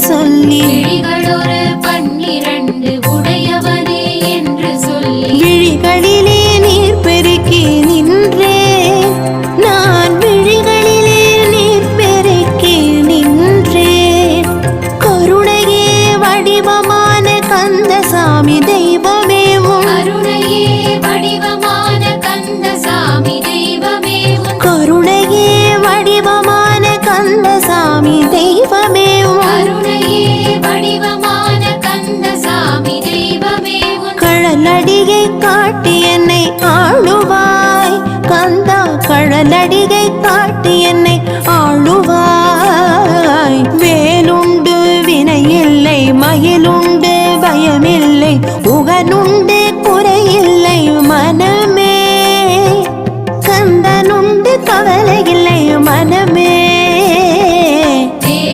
சொல்லி. விழிகளொரு பன்னிரண்டு உடையவனே என்று சொல்லி. விழிகளிலே நீர் பெருக்கி நின்றே. நான் விழிகளிலே நீர் பெருக்கி கழலடிகை காட்டி என்னை ஆளுவாய். கந்தா கழலடிகை காட்டி என்னை ஆளுவாய். வேலுண்டு வினையில்லை மயிலுண்டு பயமில்லை.